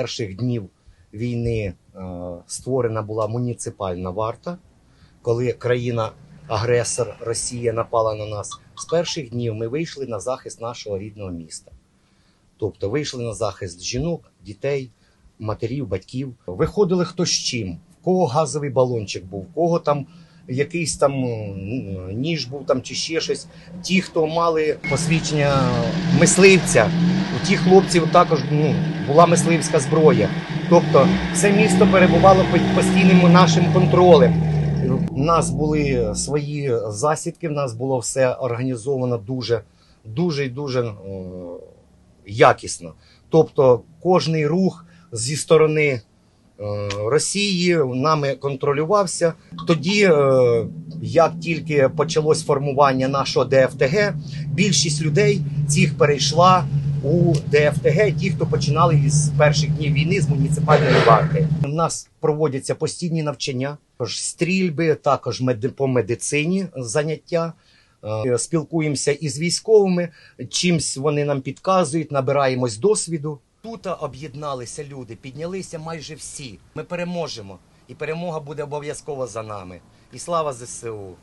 перших днів війни е, створена була муніципальна варта, коли країна-агресор Росія напала на нас. З перших днів ми вийшли на захист нашого рідного міста. Тобто вийшли на захист жінок, дітей, матерів, батьків. Виходили хто з чим, в кого газовий балончик був, в кого там якийсь там ніж був там чи ще щось. Ті, хто мали посвідчення мисливця, у тих хлопців також ну, була мисливська зброя. Тобто все місто перебувало під постійним нашим контролем. У нас були свої засідки, в нас було все організовано дуже, дуже і дуже е, якісно. Тобто, кожний рух зі сторони е, Росії нами контролювався. Тоді, е, як тільки почалось формування нашого ДФТГ, більшість людей цих перейшла у ДФТГ, ті, хто починали із перших днів війни з муніципальної варти. У нас проводяться постійні навчання, стрільби, також меди- по медицині заняття. Е, Спілкуємося із військовими, чимсь вони нам підказують, набираємось досвіду. Тут об'єдналися люди, піднялися майже всі. Ми переможемо, і перемога буде обов'язково за нами. І слава ЗСУ!